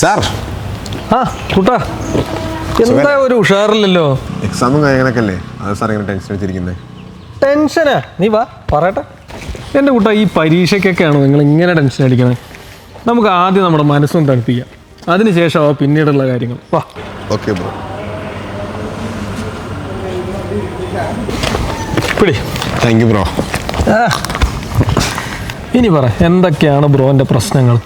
Sir. ആ കുട്ടാ. എന്താ ഒരു ഉഷാറില്ലല്ലോ? എക്സാമും കാര്യങ്ങളൊക്കെ അല്ലേ അത് സാർ ഇങ്ങനെ ടെൻഷൻ വെച്ചിരിക്കുന്നത് ടെൻഷനാ നീ വാ പറയട്ടെ. എന്റെ കുട്ടാ ഈ പരീക്ഷയ്ക്കൊക്കെയാണ് നിങ്ങൾ ഇങ്ങനെ ടെൻഷൻ അടിക്കണേ? നമുക്ക് ആദ്യം നമ്മുടെ മനസ്സൊന്ന് തണുപ്പിക്കാം. അതിനുശേഷമാ പിന്നീടുള്ള കാര്യങ്ങൾ. വാ. ഓക്കെ ബ്രോ പിടി. താങ്ക് യു ബ്രോ ഇനി പറ എന്തൊക്കെയാണ് ബ്രോന്റെ പ്രശ്നങ്ങൾ?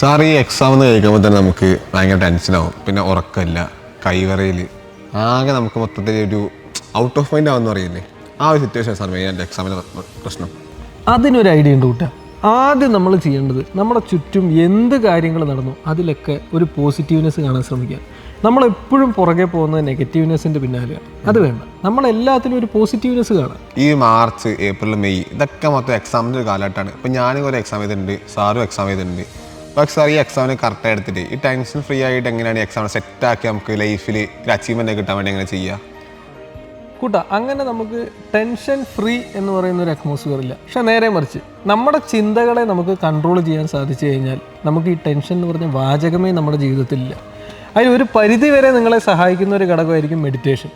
സാർ ഈ എക്സാം എന്ന് കഴിക്കുമ്പോൾ തന്നെ നമുക്ക് ഭയങ്കര ടെൻഷനാവും പിന്നെ ഉറക്കമില്ല. കൈവറയിൽ ആകെ നമുക്ക് മൊത്തത്തിൽ ഒരു ഔട്ട് ഓഫ് മൈൻഡ് ആവുമെന്ന് അറിയില്ലേ ആ ഒരു സിറ്റുവേഷൻ സാർ മെയിൻ എന്റെ എക്സാമിന്റെ പ്രശ്നം. അതിനൊരു ഐഡിയ ഉണ്ട് കൂട്ടാ. ആദ്യം നമ്മൾ ചെയ്യേണ്ടത് നമ്മുടെ ചുറ്റും എന്ത് കാര്യങ്ങൾ നടന്നു അതിലൊക്കെ ഒരു പോസിറ്റീവ്നെസ് കാണാൻ ശ്രമിക്കുക. നമ്മളെപ്പോഴും പുറകെ പോകുന്നത് നെഗറ്റീവ്നെസ്സിന്റെ പിന്നാലെയാണ് അത് വേണ്ട. നമ്മളെല്ലാത്തിലും ഒരു പോസിറ്റീവ്നെസ് കാണാം. ഈ മാർച്ച് ഏപ്രിൽ മെയ് ഇതൊക്കെ മൊത്തം എക്സാമിന്റെ ഒരു കാലഘട്ടമാണ്. ഇപ്പം ഞാനും ഒരു എക്സാം ചെയ്തിട്ടുണ്ട് സാറും എക്സാം ചെയ്തിട്ടുണ്ട്. പക്ഷേ സാർ ഈ എക്സാമിന് കറക്റ്റ് എടുത്തിട്ട് ഈ ടെൻഷൻ ഫ്രീ ആയിട്ട് എങ്ങനെയാണ് ഈ എക്സാം സെറ്റാക്കി നമുക്ക് ലൈഫിൽ ഒരു അച്ചീവ്മെന്റ് കിട്ടാൻ വേണ്ടി എങ്ങനെ ചെയ്യുക കൂട്ടാ അങ്ങനെ നമുക്ക് ടെൻഷൻ ഫ്രീ എന്ന് പറയുന്ന ഒരു അറ്റ്മോസ്ഫിയർ ഇല്ല. പക്ഷെ നേരെ മറിച്ച് നമ്മുടെ ചിന്തകളെ നമുക്ക് കൺട്രോൾ ചെയ്യാൻ സാധിച്ചു കഴിഞ്ഞാൽ നമുക്ക് ഈ ടെൻഷൻ എന്ന് പറഞ്ഞ വാചകമേ നമ്മുടെ ജീവിതത്തിലില്ല അതിൽ ഒരു പരിധി വരെ നിങ്ങളെ സഹായിക്കുന്ന ഒരു ഘടകമായിരിക്കും മെഡിറ്റേഷൻ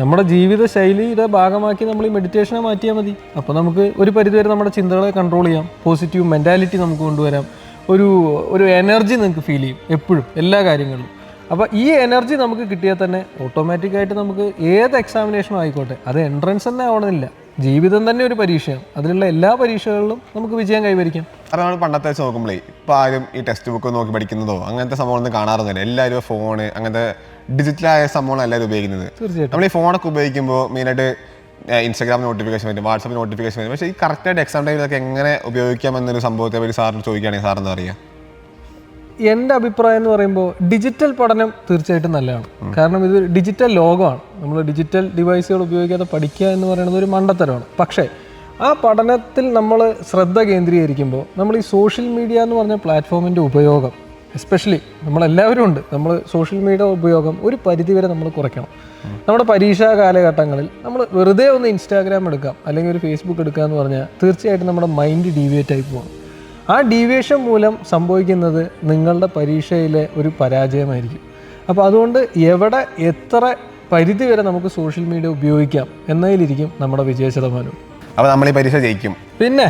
നമ്മുടെ ജീവിത ശൈലിയുടെ ഭാഗമാക്കി നമ്മൾ ഈ മെഡിറ്റേഷനെ മാറ്റിയാൽ മതി. അപ്പോൾ നമുക്ക് ഒരു പരിധി വരെ നമ്മുടെ ചിന്തകളെ കൺട്രോൾ ചെയ്യാം. പോസിറ്റീവ് മെന്റാലിറ്റി നമുക്ക് കൊണ്ടുവരാം. ഒരു ഒരു എനർജി നിങ്ങൾക്ക് ഫീൽ ചെയ്യും എപ്പോഴും എല്ലാ കാര്യങ്ങളിലും. അപ്പോൾ ഈ എനർജി നമുക്ക് കിട്ടിയാൽ തന്നെ ഓട്ടോമാറ്റിക്കായിട്ട് നമുക്ക് ഏത് എക്സാമിനേഷനും ആയിക്കോട്ടെ. അത് എൻട്രൻസ് തന്നെ ആവണമെന്നില്ല. ജീവിതം തന്നെ ഒരു പരീക്ഷയാണ്. അതിലുള്ള എല്ലാ പരീക്ഷകളിലും നമുക്ക് വിജയം കൈവരിക്കാം. അത് നമ്മൾ പണ്ടത്തെ വെച്ച് നോക്കുമ്പോഴേ ഇപ്പോൾ ആരും ഈ ടെക്സ്റ്റ് ബുക്ക് നോക്കി പഠിക്കുന്നതോ അങ്ങനത്തെ സംഭവമൊന്നും കാണാറൊന്നുമില്ല എല്ലാവരും ഫോൺ അങ്ങനത്തെ ഡിജിറ്റലായ സംഭവമാണ് എല്ലാവരും ഉപയോഗിക്കുന്നത്. തീർച്ചയായിട്ടും. നമ്മൾ ഈ ഫോണൊക്കെ ഉപയോഗിക്കുമ്പോൾ മെയിനായിട്ട് ഇൻസ്റ്റാഗ്രാം നോട്ടിഫിക്കേഷൻ വരും വാട്സപ്പ് നോട്ടിഫിക്കേഷൻ വരും. പക്ഷേ ഈ കറക്റ്റായിട്ട് എക്സാം ടൈമിലൊക്കെ എങ്ങനെ ഉപയോഗിക്കാം എന്നൊരു സംഭവത്തെ പറ്റി സാറിന് ചോദിക്കുകയാണെങ്കിൽ സാർ എന്താ പറയുക എന്റെ അഭിപ്രായം എന്ന് പറയുമ്പോൾ ഡിജിറ്റൽ പഠനം തീർച്ചയായിട്ടും നല്ലതാണ്. കാരണം ഇത് ഡിജിറ്റൽ ലോകമാണ്. നമ്മൾ ഡിജിറ്റൽ ഡിവൈസുകൾ ഉപയോഗിക്കാതെ പഠിക്കുക എന്ന് പറയുന്നത് ഒരു മണ്ടത്തരമാണ്. പക്ഷേ ആ പഠനത്തിൽ നമ്മൾ ശ്രദ്ധ കേന്ദ്രീകരിക്കുമ്പോൾ നമ്മൾ ഈ സോഷ്യൽ മീഡിയ എന്ന് പറഞ്ഞ പ്ലാറ്റ്ഫോമിന്റെ ഉപയോഗം എസ്പെഷ്യലി നമ്മളെല്ലാവരും ഉണ്ട്. നമ്മൾ സോഷ്യൽ മീഡിയ ഉപയോഗം ഒരു പരിധിവരെ നമ്മൾ കുറയ്ക്കണം. നമ്മുടെ പരീക്ഷാ കാലഘട്ടങ്ങളിൽ നമ്മൾ വെറുതെ ഒന്ന് ഇൻസ്റ്റാഗ്രാം എടുക്കാം അല്ലെങ്കിൽ ഒരു ഫേസ്ബുക്ക് എടുക്കുക എന്ന് പറഞ്ഞാൽ തീർച്ചയായിട്ടും നമ്മുടെ മൈൻഡ് ഡീവിയേറ്റ് ആയി പോകണം ആ ഡീവിയേഷൻ മൂലം സംഭവിക്കുന്നത് നിങ്ങളുടെ പരീക്ഷയിലെ ഒരു പരാജയമായിരിക്കും. അപ്പോൾ അതുകൊണ്ട് എവിടെ എത്ര പരിധി വരെ നമുക്ക് സോഷ്യൽ മീഡിയ ഉപയോഗിക്കാം എന്നതിലിരിക്കും നമ്മുടെ വിജയ ശതമാനം അപ്പോൾ നമ്മൾ ഈ പരീക്ഷ ജയിക്കും. പിന്നെ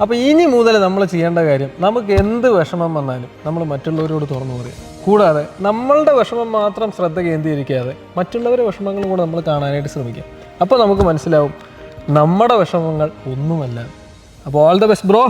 അപ്പോൾ ഇനി മുതൽ നമ്മൾ ചെയ്യേണ്ട കാര്യം നമുക്ക് എന്ത് വിഷമം വന്നാലും നമ്മൾ മറ്റുള്ളവരോട് തുറന്നു പറയാം. കൂടാതെ നമ്മളുടെ വിഷമം മാത്രം ശ്രദ്ധ കേന്ദ്രീകരിക്കാതെ മറ്റുള്ളവരുടെ വിഷമങ്ങളും കൂടെ നമ്മൾ കാണാനായിട്ട് ശ്രമിക്കാം. അപ്പോൾ നമുക്ക് മനസ്സിലാവും നമ്മുടെ വിഷമങ്ങൾ ഒന്നുമല്ല. അപ്പോൾ ഓൾ ദ ബെസ്റ്റ് ബ്രോ